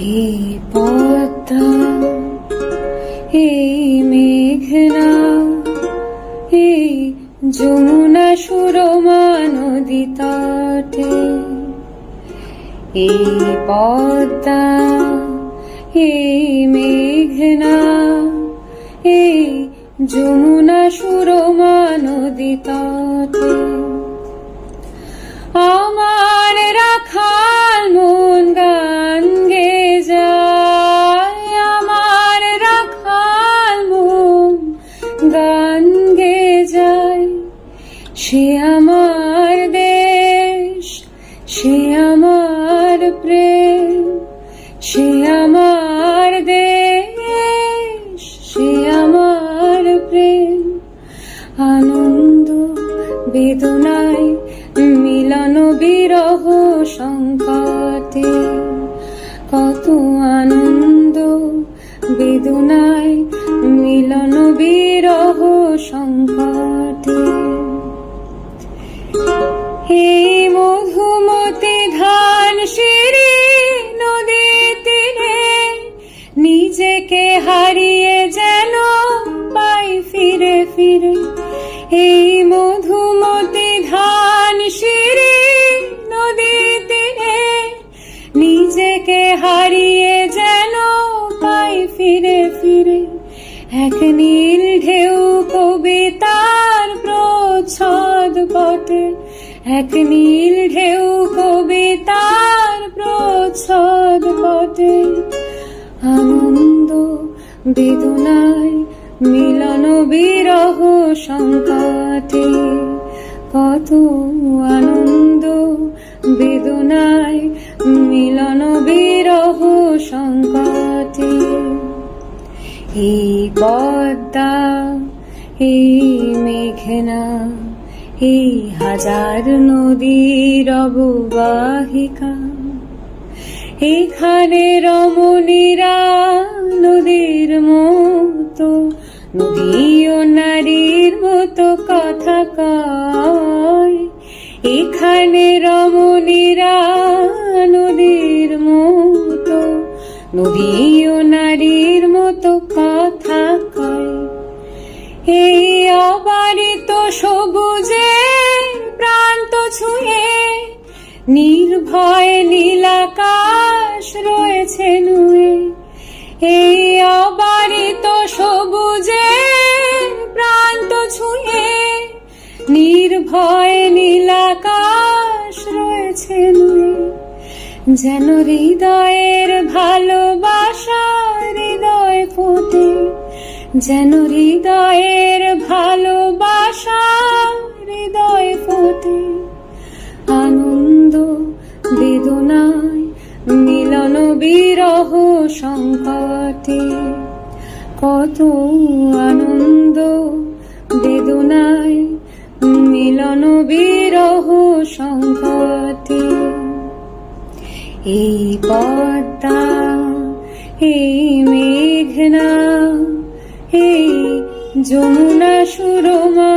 এই পদ্মা, এই মেঘনা, এই যমুনা সুরমা নদী তটে। এই পদ্মা, এই মেঘনা, এই যমুনা সুরমা নদী তটে। বেদনায় মিলন বিরহ সংকটে। কত আনন্দ বেদনায় মিলন বিরহ সংকটে। এই মধুমতি ধান সিঁড়ি নদী তীরে নিজেকে হারিয়ে যেন পাই ফিরে ফিরে। এই নিজেকে হারিয়ে যেন পাই ফিরে ফিরে। এক নীল ঢেউ কবিতার প্রচ্ছদ পটে এক নীল ঢেউ কবিতার প্রচ্ছদ পটে আনন্দ, বেদনায় মিলন বিরহ সংকটে। কত আনন্দ, বেদনায় এই পদ্মা এই মেঘনা এই হাজার নদীর অববাহিকা, এখানে রমণীরা নদীর মতো নদী ও নারীর মতো কথা কয়। এখানে রমণীরা নদী ও নারীর মতো কথা কয়। এই অবারিত সবুজে প্রান্ত ছুঁয়ে নির্ভয় নীলাকাশ রয়েছে নুয়ে। এই অবারিত সবুজে প্রান্ত ছুঁয়ে নির্ভয় নীলাকাশ রয়েছে নুয়ে। যেন হৃদয়ের ভালোবাসা হৃদয় ফোটে, যেন হৃদয়ের ভালোবাসা হৃদয় ফোটে। আনন্দ, বেদনায় মিলন বিরহ সংকটে, কত আনন্দ এই পদ্মা এই মেঘনা এই যমুনা সুরমা